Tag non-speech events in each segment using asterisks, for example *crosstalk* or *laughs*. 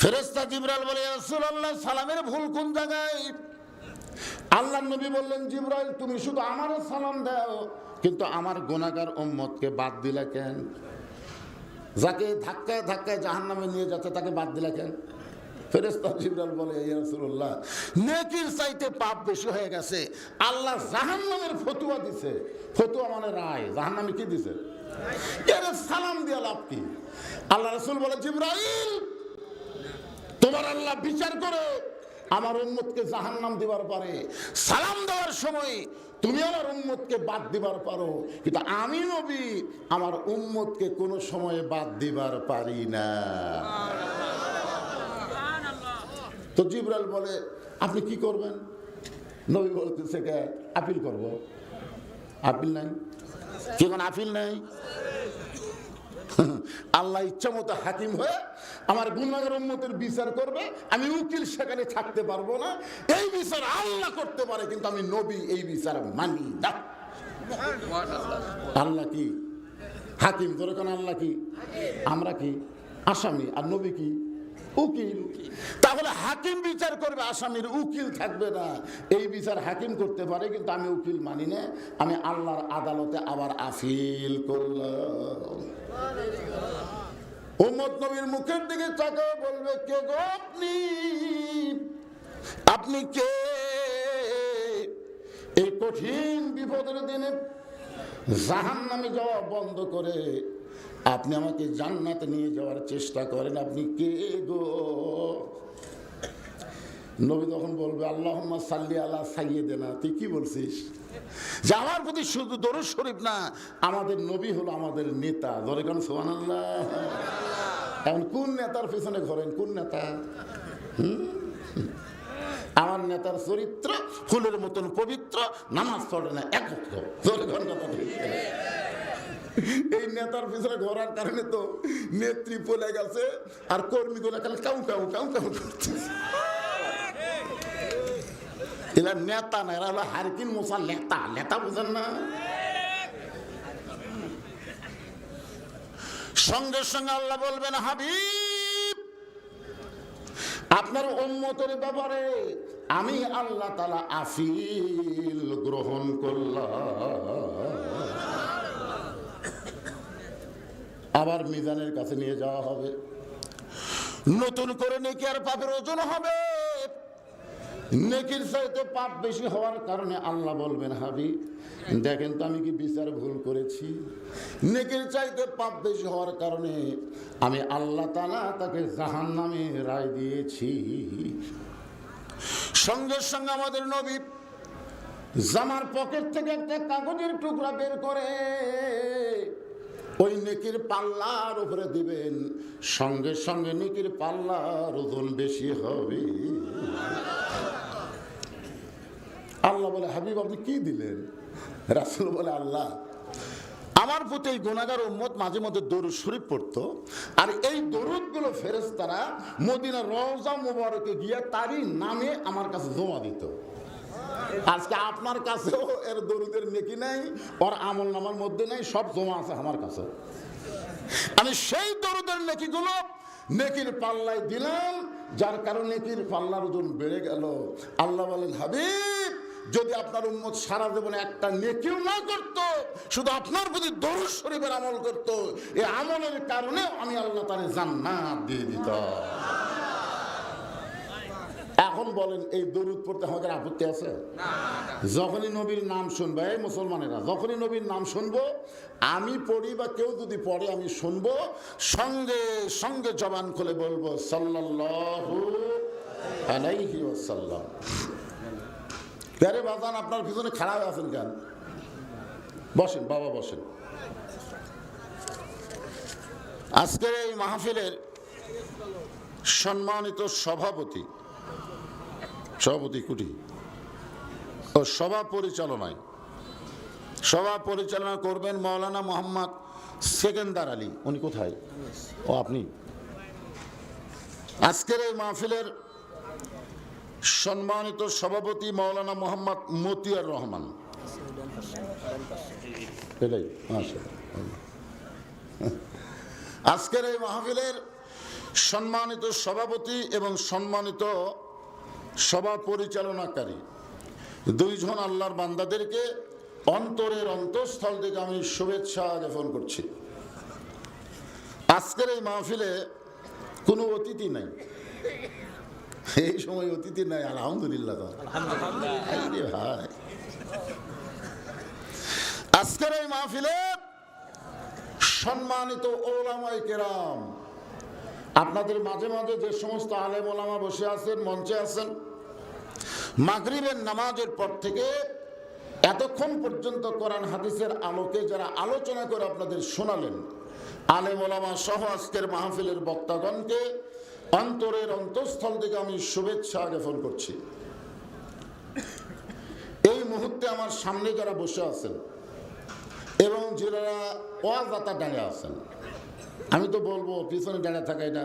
ফেরেস্তা জিবরাল বলে রাসূলুল্লাহ, সালামের ভুল কোন জায়গায়? আল্লাহ নবী বললেন, জিবরাইল, তুমি শুধু আমার সালাম দাও, কিন্তু আমার গুনাহগার উম্মতকে বাদ দিলে কেন? যাকে ধাক্কায় ধাক্কায় জাহান্নামে নিয়ে যাচ্ছে, তাকে বাদ দিলে কেন? জিবরাল বলে চাইতে পাপ হয়ে গেছে। আল্লাহ ফতুয়া দিছে। ফতুয়া মানে রায়। কি দিছে? সালাম দিয়া আল্লাহ রাসূল বলে, জিবরাইল তোমার আল্লাহ বিচার করে আমার উম্মতকে জাহান্নাম দিবার পারে। সালাম দেওয়ার সময় তুমি আমার উম্মতকে বাদ দিবার পারো। কিন্তু আমি নবী, আমার উম্মতকে কোনো সময়ে বাদ দিবার পারি না। তো জিবরাল বলে, আপনি কি করবেন? নবী বলতেছে কে, আপিল করব। আপিল নাই? কি কোনো আপিল নাই? *laughs* আল্লাহ ইচ্ছা মতো হাকিম হয়ে আমার গুণাগার উন্মতের বিচার করবে, আমি উকিল, সেখানে থাকতে পারব না। এই বিচার আল্লাহ করতে পারে, কিন্তু আমি নবী, এই বিচার মানি না। আল্লাহ কি? হাকিম, ধরে কেন আল্লাহ কি? আমরা কি? আসামি, আর নবী কি? উকিল। তাহলে হাকিম বিচার করবে, আসামির উকিল থাকবে না। এই বিচার হাকিম করতে পারে, কিন্তু আমি উকিল মানি না। আমি আল্লাহর আদালতে আবার আপিল করলাম। উম্মত নবীর মুখের দিকে তাকায় বলবে, কে গো আপনি? আপনি কে? এই কঠিন বিপদের দিনে জাহান নামে যাওয়া বন্ধ করে আপনি আমাকে জান্নাতে নিয়ে যাওয়ার চেষ্টা করেন, আপনি কে গো? নবী তখন বলবে আল্লাহ সাল্লি আল্লাহ সাইয়ে দেনা তুই কি বলছিস? যে আমার প্রতি শুধু দরুদ শরীফ না, আমাদের নবী হলো আমাদের নেতা। ধরে কেন সোহান আল্লাহ এখন কোন নেতার পেছনে ঘরেন? কোন নেতা? আমার নেতার চরিত্র, ফুলের মতন পবিত্র, নামাজ পড়ে না এক এই নেতার পিছনে ঘোরার কারণে তো নেত্রী পলে গেছে, আর কর্মীগুলো খালি কাউ কাউ কাউ কাউ করতেছে এরা নেতা না, এরা হলো হারকিন মশা লেতা লেতা বুঝেন না? সঙ্গে সঙ্গে আল্লাহ বলবেন, হাবিব, আপনার উম্মতের ব্যাপারে আমি আল্লাহ তালা আফিল গ্রহণ করলাম। আবার মিজানের কাছে নিয়ে যাওয়া হবে। নতুন করে নেকি আর পাপের ওজন হবে। নেকির চাইতে পাপ বেশি হওয়ার কারণে আল্লাহ বলবেন হাবি দেখেন তো আমি কি বিচার ভুল করেছি? নেকির চাইতে পাপ বেশি হওয়ার কারণে আমি আল্লাহ তালা তাকে জাহান নামে রায় দিয়েছি। সঙ্গে সঙ্গে আমাদের নবী জামার পকেট থেকে একটা কাগজের টুকরা বের করে ওই নেকির পাল্লার উপরে দিবেন। সঙ্গে সঙ্গে নেকির পাল্লার ওজন বেশি হবে। আল্লাহ বলে, হাবিব, আপনি কি দিলেন? রাসুল বলে, আল্লাহ, আমার প্রতি এই গুণাগার উম্মত মাঝে মধ্যে দরুদ শরীফ পড়তো, আর এই দরুদগুলো ফেরেশতারা মদিনা রওজা মুবারকে গিয়ে তারই নামে আমার কাছে জমা দিত। আজকে আপনার কাছেও এর দরুদের নেকি নাই, ওর আমল নামার মধ্যে নেই, সব জমা আছে আমার কাছে। আমি সেই দরুদের নেকিগুলো নেকির পাল্লায় দিলাম, যার কারণে নেকির পাল্লার ওজন বেড়ে গেল। আল্লাহ বলেন, হাবিব যদি আপনার উম্মত সারা জীবনে একটা নেকিও না করত, শুধু আপনার প্রতি দরুদ শরীফের আমল করত এই আমলের কারণে আমি আল্লাহ তারে জান্নাত দিয়ে দিতাম এখন বলেন, এই দরুদ পড়তে আমাদের আপত্তি আছে? যখনই নবীর নাম শুনব, এই মুসলমানেরা, যখনই নবীর নাম শুনব, আমি পড়ি বা কেউ যদি পড়ে, আমি শুনব, সঙ্গে সঙ্গে জবান খুলে বলব, সাল্লাল্লাহু আলাইহি ওয়াসাল্লাম। প্যারে বাজান, আপনার পিছনে খারাপ আছেন কেন? বসেন, বাবা বসেন। আজকের এই মাহফিলের সম্মানিত সভাপতি সভাপতি কুটি ও সভা পরিচালনায়, সভা পরিচালনা করবেন মৌলানা মোহাম্মদ সেকেন্দার আলী। উনি কোথায়? ও আপনি? আজকের এই মাহফিলের সম্মানিত সভাপতি মৌলানা মোহাম্মদ মতিয়ার রহমান। আজকের এই মাহফিলের সম্মানিত সভাপতি এবং সম্মানিত সভা পরিচালনাকারী দুইজন আল্লাহর বান্দাদেরকে অন্তরের অন্তঃস্থল থেকে আমি শুভেচ্ছা জ্ঞাপন করছি। আজকের এই মাহফিলে কোনো অতিথি নাই। এই সময় অতিথি নাই, আলহামদুলিল্লাহ ভাই আজকের এই মাহফিলে সম্মানিত ওলামাই কেরাম, আপনাদের মাঝে মাঝে যে সমস্ত আলেম ওলামা বসে আছেন, মঞ্চে আছেন, মাগরিবের নামাজের পর থেকে এতক্ষণ পর্যন্ত কোরআন হাদিসের আলোকে যারা আলোচনা করে আপনাদের শোনালেন, আলেম ওলামা সহ আজকের মাহফিলের বক্তাগণকে অন্তরের অন্তঃস্থল থেকে আমি শুভেচ্ছা জ্ঞাপন করছি। এই মুহূর্তে আমার সামনে যারা বসে আছেন এবং যারা ওয়াজাতা দাঁড়িয়ে আছেন, আমি তো বলব, পিছনে দাঁড়িয়ে থাকা এটা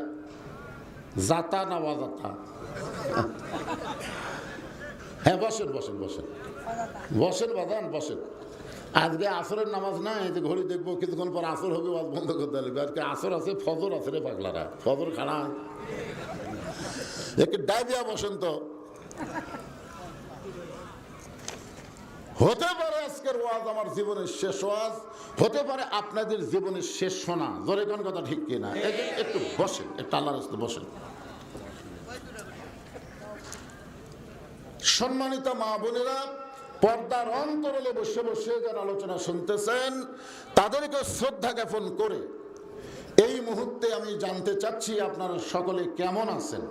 জাতা না ওয়াজাতা হ্যাঁ বসেন বসেন বসেন। বসেন বাদান বসেন। আজকে আসরের নামাজ না এই যে ঘড়ি দেখব, কিছুক্ষণ পর আসর হবে, ওয়াজ বন্ধ করতে লাগবে। আজকে আসর আছে, ফজর আছে রে পাগলারা। ফজর খানা। একটু ডাইবিয়া বসেন তো। হতে পারে আজকের ওয়াজ আমার জীবনের শেষ ওয়াজ, হতে পারে আপনাদের জীবনের শেষ শোনা জোরে কোন কথা ঠিক এই যে একটু বসেন, একটু আল্লাহর রাস্তায় বসেন। সম্মানিত মা বোনেরা পর্দার অন্তরলে বসে বসে যারা আলোচনা শুনতেছেন তাদেরকে শ্রদ্ধা জ্ঞাপন করে এই মুহূর্তে আমি জানতে চাচ্ছি আপনারা সকলে কেমন আছেন?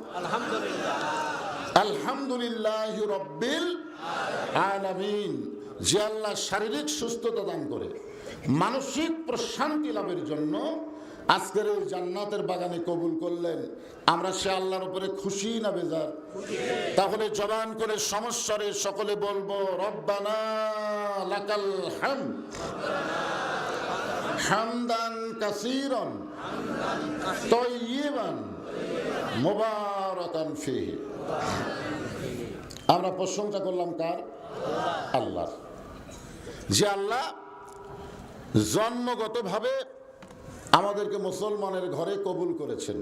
আলহামদুলিল্লাহ। রব্বিল আলামিন। যে আল্লাহ শারীরিক সুস্থতা দান করে মানসিক প্রশান্তি লাভের জন্য আজকের ওই জান্নাতের বাগানে কবুল করলেন। আমরা সে আল্লাহর উপরে খুশি না বেজার? তাহলে জবান করে সমস্যারে সকলে বলব, রব্বানা লাকাল হাম হামদান কাসীরান তয়্যিবান মুবারাকান ফিহি। আমরা প্রশংসা করলাম কার? আল্লাহ যে আল্লাহ জন্মগতভাবে আমাদেরকে মুসলমানের ঘরে কবুল করেছেন।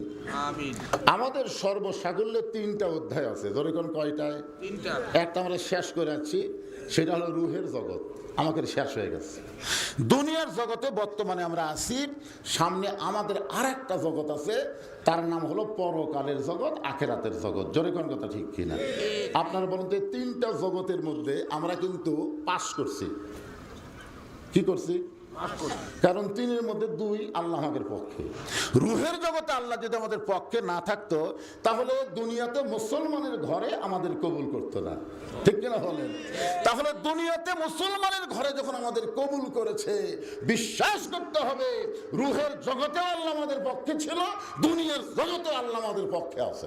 আমাদের সর্বসাকুল্যে তিনটা অধ্যায় আছে। ধরে কোন কয়টায়? একটা আমরা শেষ করে যাচ্ছি সেটা হলো রুহের জগৎ। আমাদের শেষ হয়ে গেছে। দুনিয়ার জগতে বর্তমানে আমরা আছি সামনে আমাদের আর একটা জগৎ আছে তার নাম হলো পরকালের জগৎ আখেরাতের জগৎ। জোরে কোন কথা ঠিক কিনা? আপনারা বলুন তো তিনটা জগতের মধ্যে আমরা কিন্তু পাশ করছি। কি করছি? কারণ তিনের মধ্যে দুই আল্লাহ আমাদের পক্ষে। রুহের জগতে আল্লাহ যদি আমাদের পক্ষে না থাকতো, তাহলে দুনিয়াতে মুসলমানের ঘরে আমাদের কবুল করতো না। ঠিক কিনা বলেন? তাহলে দুনিয়াতে মুসলমানের ঘরে যখন আমাদের কবুল করেছে, বিশ্বাস করতে হবে, রুহের জগতেও আল্লাহ আমাদের পক্ষে ছিল, দুনিয়ার জগতেও আল্লাহ আমাদের পক্ষে আছে।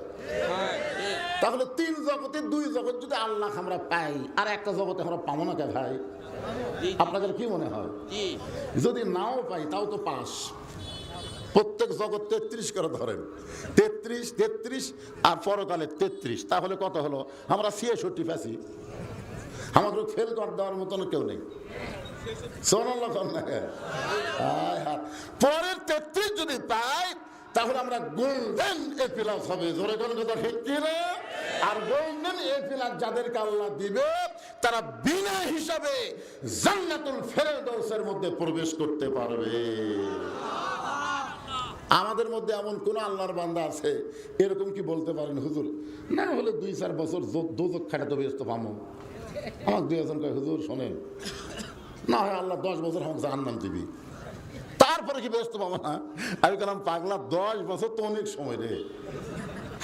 তাহলে তিন জগতে, দুই জগৎ যদি আল্লাহ আমরা পাই, আর একটা জগতে আমরা পাবো না কে ভাই? আপনাদের কি মনে হয়? যদি নাও পাই, তাও তো পাঁচ প্রত্যেক জগৎ তেত্রিশ করে ধরেন। তেত্রিশ তেত্রিশ আর পরকালে তেত্রিশ। তাহলে কত হলো? আমরা ছিয়াষট্টি পাচ্ছি আমাদের ফেল করে দেওয়ার মতন কেউ নেই। পরের তেত্রিশ যদি পাই তাহলে আমরা গোল্ডেন এপিলাস হবে। জোরে কোন কথা ঠিক? আর গোল্ডেন এপিলাস যাদেরকে আল্লাহ দিবে, তারা বিনা হিসাবে জান্নাতুল ফেরদৌসের মধ্যে প্রবেশ করতে পারবে। আমাদের মধ্যে এমন কোন আল্লাহর বান্দা আছে, এরকম কি বলতে পারেন হুজুর? না হলে দুই চার বছর দোজক খাটাতে ব্যস্ত পামো আমার দুই একজন হুজুর, শোনেন। না হয় আল্লাহ দশ বছর আমাকে জাহান্নাম দিবি। তারপরে কি ব্যস্ত পাবো না আমি বললাম, পাগলা, দশ বছর তো অনেক সময় রে।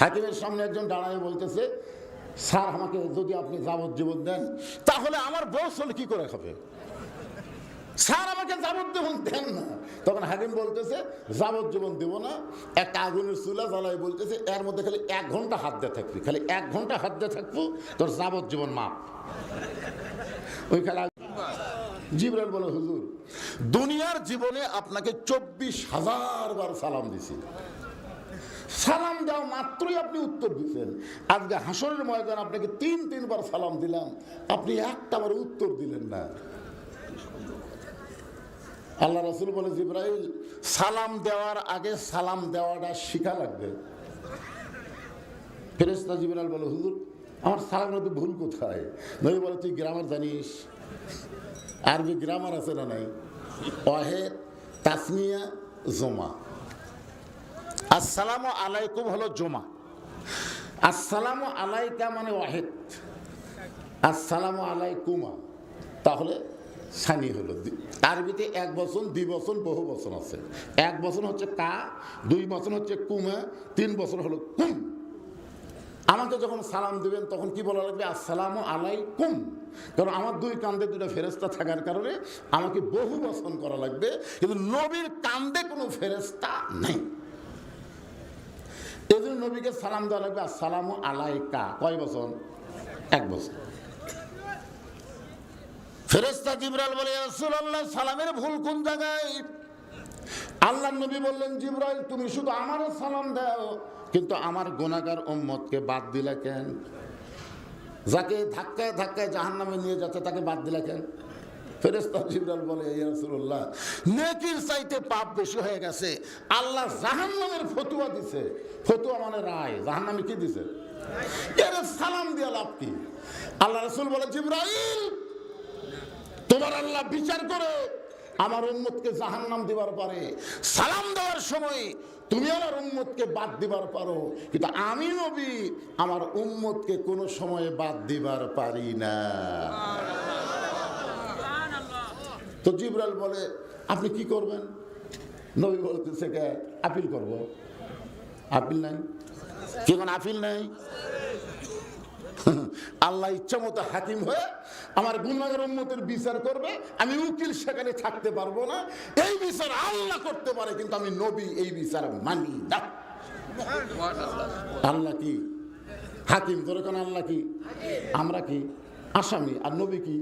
হাকিমের সামনে একজন দাঁড়ায় বলতেছে, স্যার, আমাকে যদি আপনি যাবজ্জীবন দেন, তাহলে আমার বয়স হলে কি করে খাবে স্যার, আমাকে যাবজ্জীবন দেন না। তখন হাকিম বলতেছে, যাবজ্জীবন দেব না। একটা আগুনের চুলা জ্বালাই বলতেছে, এর মধ্যে খালি এক ঘণ্টা হাত দিয়ে থাকবি, খালি এক ঘণ্টা হাত দিয়ে থাকব, তোর যাবজ্জীবন মাপ ওই খেলা জিবরাল বলে, হুজুর, দুনিয়ার জীবনে আপনাকে চব্বিশ হাজার বার সালাম দিছি। সালাম দেওয়া মাত্রই আপনি উত্তর দিচ্ছেন আজকে হাসরের ময়দান আপনাকে তিন তিনবার সালাম দিলাম। আপনি একটা বার উত্তর দিলেন না। আল্লাহ রসুল বলে, জিব্রাইল, সালাম দেওয়ার আগে সালাম দেওয়াটা শিখা লাগবে। ফেরেস্তা জিবরাল বলে, হুজুর, আমার সালামের মধ্যে ভুল কোথায়? নবী বলে, তুই গ্রামার জানিস আরবি গ্রামার আছে না নাই? অহেদ তাসমিয়া জমা। আসসালামু আলাইকুম হলো জমা। আসসালামু আলাইকা মানে ওয়াহেদ। আসসালামু আলাইকুমা। তাহলে সানি হলো। আরবিতে এক বছর দুই বছর বহু বছর আছে। এক বছর হচ্ছে কা দুই বছর হচ্ছে কুমা, তিন বছর হলো কুম। আমাকে যখন সালাম দিবেন, তখন কি বলা লাগবে? আসসালামু আলাইকুম। কারণ আমার দুই কান্দে দুটো ফেরেস্তা থাকার কারণে আমাকে বহু বচন করা লাগবে, কিন্তু নবীর কান্দে কোনো ফেরেস্তা নেই। এই নবীকে সালাম দেওয়া লাগবে আসসালামু আলাইকা। কয় বছর এক বছর ফেরেস্তা জিবরাল বলে সালামের ভুল কোন জায়গায়? আল্লাহ নবী বললেন, জিবরাইল, তুমি শুধু আমার সালাম দাও, কিন্তু আমার গুনাহগার উম্মতকে বাদ দিলে কেন? যাকে ধাক্কায় ধাক্কায় জাহান্নামে নিয়ে যাচ্ছে, তাকে বাদ দিলে কেন? পাপ হয়ে গেছে। আল্লাহ ফতুয়া দিছে। ফতুয়া মানে রায়। কি দিছে? সালাম দিয়ে কি? আল্লাহ রাসূল বলে তোমার আল্লাহ বিচার করে আমার উম্মতকে জাহান্নাম দিবার পারে সালাম দেওয়ার সময় তুমি আমার উম্মতকে বাদ দিবার পারো। কিন্তু আমি নবী আমার উম্মতকে কোনো সময়ে বাদ দিবার পারি না। তো জিবরাল বলে আপনি কি করবেন? নবী বলতে সেকে আপিল করব। আপিল নাই? কি আপিল নাই? আল্লাহ ইচ্ছা মতো হাকিম হয়ে আমার গুণাগার উন্মতের বিচার করবে, আমি উকিল সেখানে থাকতে পারব না। এই বিচার আল্লাহ করতে পারে, কিন্তু আমি নবী এই বিচার মানি না। আল্লাহ কি? হাকিম তোর কেন আল্লাহ কি? আমরা কি? আসামি, আর নবী কি?